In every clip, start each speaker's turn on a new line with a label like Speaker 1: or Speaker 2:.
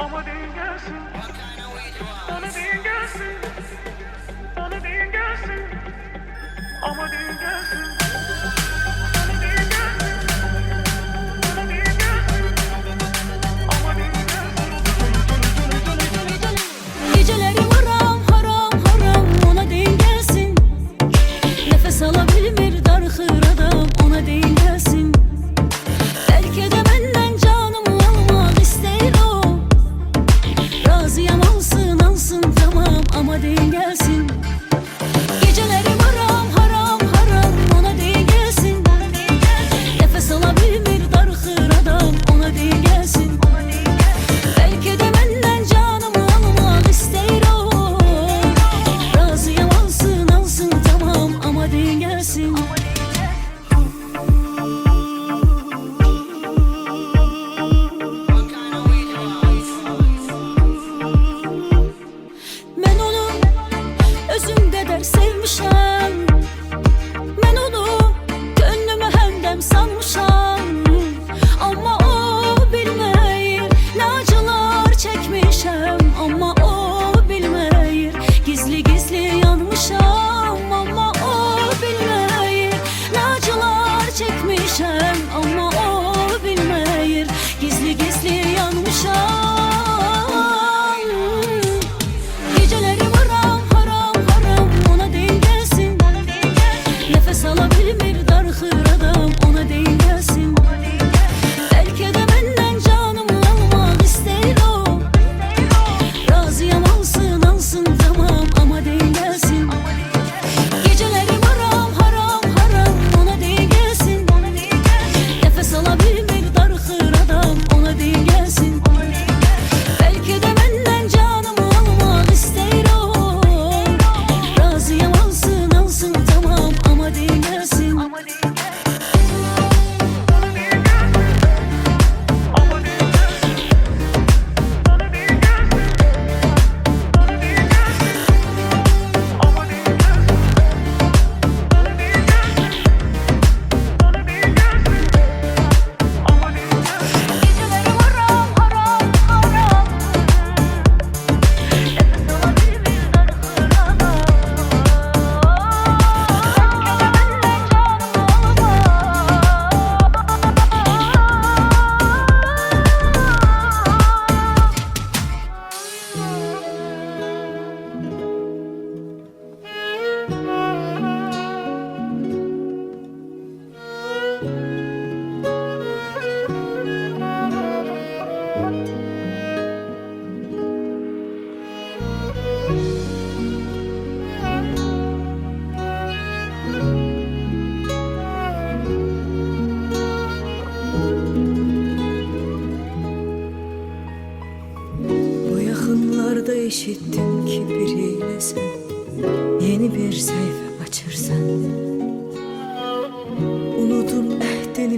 Speaker 1: Ama değil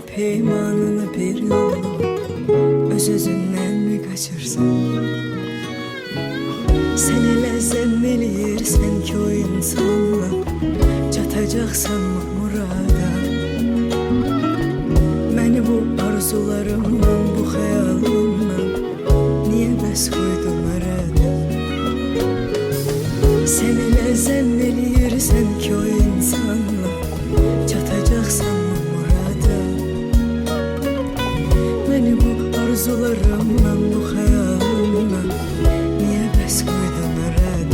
Speaker 2: peymanını bir yolu Öz özünden mi kaçırsan Seninle zemmeliyer sen ki o insanla Çatacaksan murada? Beni bu arzularımdan bu hayalımdan Niye bes koydun arada? Seninle zemmeliyer sen ki o Sırrımdan bu hayalimden Niye bes koydun aradan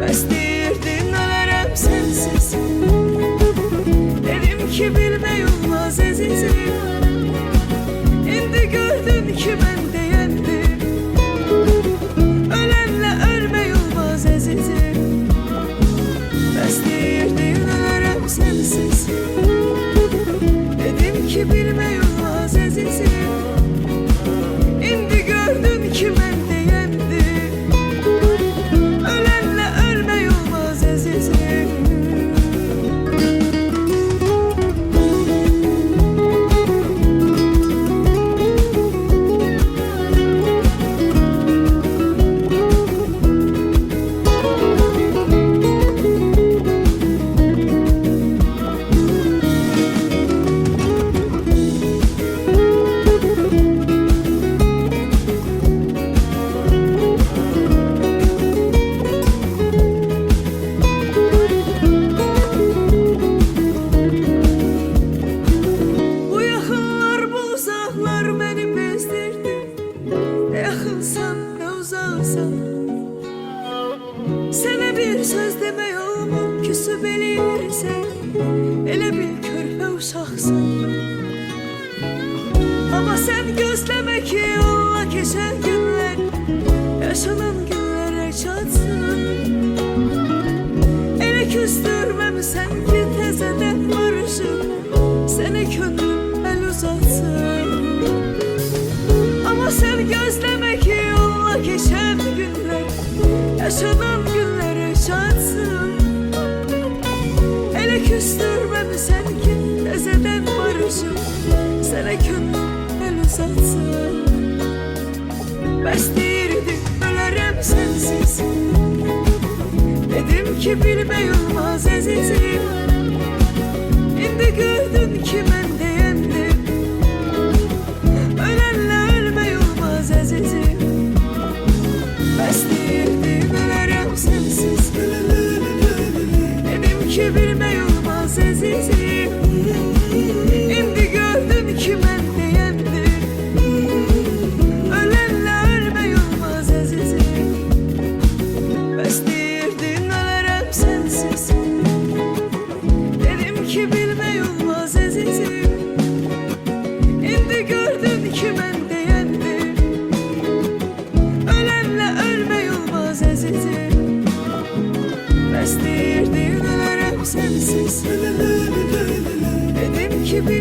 Speaker 2: Bes değirdin ölerim sensiz. Dedim ki bilmeyulmaz ezizim İndi gördün ki ben Yar beni bezdirdi. Eh, ne yakınsan ne uzaksan Sana bir söz demeyom Küsüb eləyirsən Elə bil körpə uşaqsan Ama sen gözləmə ki Onunla keçən gün Elə küstürməmisən ki təzədən barışıb Sənə könlüm əl uzatsın. Bəs deyirdim ölərəm sənsiz Dedim ki bilmək olmaz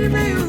Speaker 2: Dedim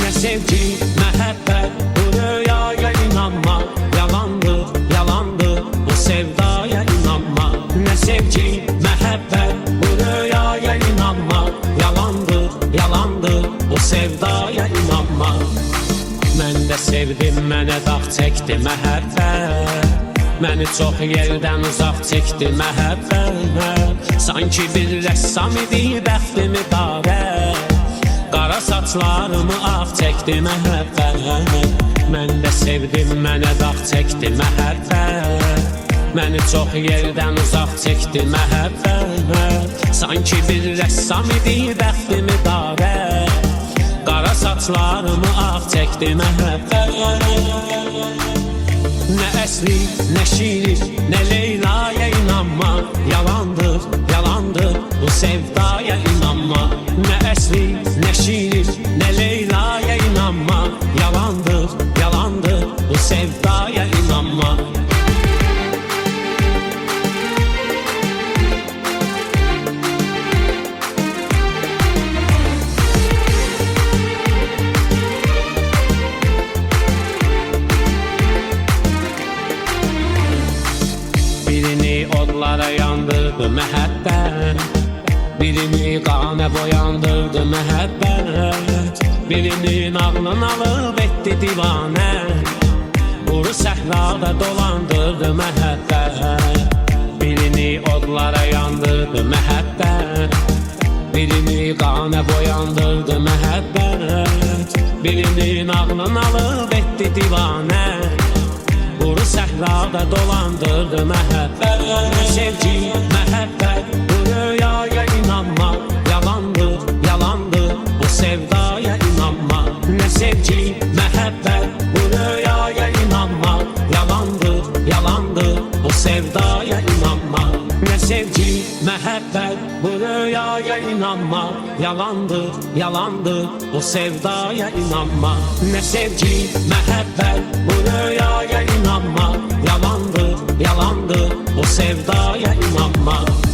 Speaker 3: Ne sevgi, mehabbet Bu rüyaya inanma. Yalandır, yalandır Bu sevdaya inanma. Ne sevgi, mehabbet Bu rüyaya inanma. Yalandır, yalandır Bu sevdaya inanma. Mən də sevdim, mənə dağ çəkdi məhəbbət Məni çox yerdən uzaq çəkdi məhəbbət Sanki bir rəssam idi bəxtimi darə Qara saçlarımı ağ çəkdi məhəbbət Mən də sevdim, mənə dağ çəkdi məhəbbət Məni çox yerdən uzaq çəkdi məhəbbət Sanki bir rəssam idi bəxtimi darə Qara saçlarımı ağ çəkdi məhəbbət Nə əsli, nə şiiri, nə Leyla'ya inanma Yalandır, sevdaya inanma. Nə əsli, nə şiiri, nə Leyla'ya inanma. Yalandır, yalandır bu sevdaya inanma. Birini odlara yandırdı məhəbbət Birini qanə boyandırdı məhəbbət. Birinin ağlını alıb etdi divanə. Quru səhrada dolandırdı məhəbbət. Birini odlara yandırdı məhəbbət. Birini qanə boyandırdı məhəbbət. Birinin ağlını alıb etdi divanə. Quru səhrada dolandırdı məhəbbət. Sevgi, məhəbbət sevgi, məhəbbət Bu rüyaya inanma. Yalandır, yalandır Bu sevdaya inanma. Nə sevgi, məhəbbət Bu rüyaya inanma. Yalandır, yalandır Bu sevdaya inanma. Nə sevgi, məhəbbət Bu rüyaya inanma. Yalandır, yalandır Bu sevdaya inanma